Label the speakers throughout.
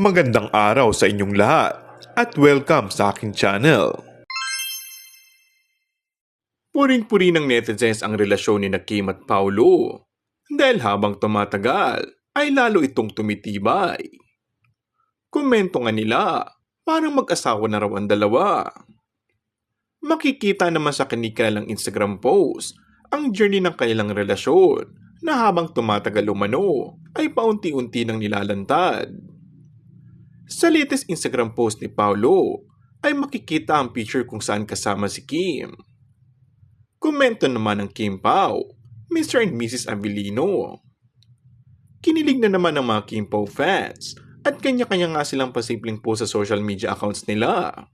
Speaker 1: Magandang araw sa inyong lahat at welcome sa aking channel. Puring-puri ng netizens ang relasyon ni na Kim at Paulo dahil habang tumatagal ay lalo itong tumitibay. Komento nga nila, parang mag-asawa na raw ang dalawa. Makikita naman sa kanilang Instagram post ang journey ng kanilang relasyon na habang tumatagal umano ay paunti-unti nang nilalantad. Sa latest Instagram post ni Paulo ay makikita ang picture kung saan kasama si Kim. Komento naman ng Kim Pao, Mr. and Mrs. Avellino. Kinilig na naman ng mga Kim Pao fans at kanya-kanya nga silang pasimpleng post sa social media accounts nila.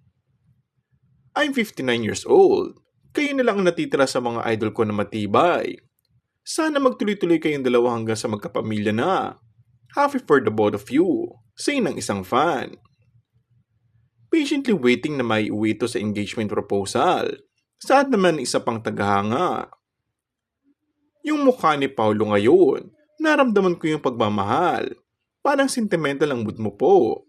Speaker 1: I'm 59 years old. Kayo na lang ang natitira sa mga idol ko na matibay. Sana magtuloy-tuloy kayong dalawa hanggang sa magkapamilya na. Happy for the both of you, say ng isang fan. Patiently waiting na may uwi ito sa engagement proposal. Saan naman isa pang tagahanga? Yung mukha ni Paulo ngayon, naramdaman ko yung pagmamahal. Parang sentimental ang mood mo po.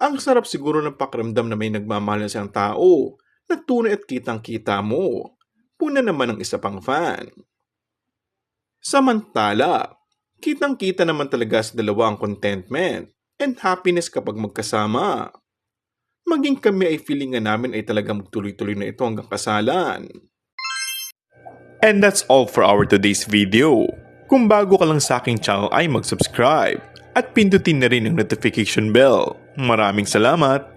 Speaker 1: Ang sarap siguro ng pakiramdam na may nagmamahal na siyang tao na tunay at kitang-kita mo. Puna naman ng isa pang fan. Samantala, kitang-kita naman talaga sa dalawa ang contentment and happiness kapag magkasama. Maging kami ay feeling nga namin ay talagang magtuloy-tuloy na ito hanggang kasalan. And that's all for our today's video. Kung bago ka lang sa aking channel ay mag-subscribe at pindutin na rin ang notification bell. Maraming salamat!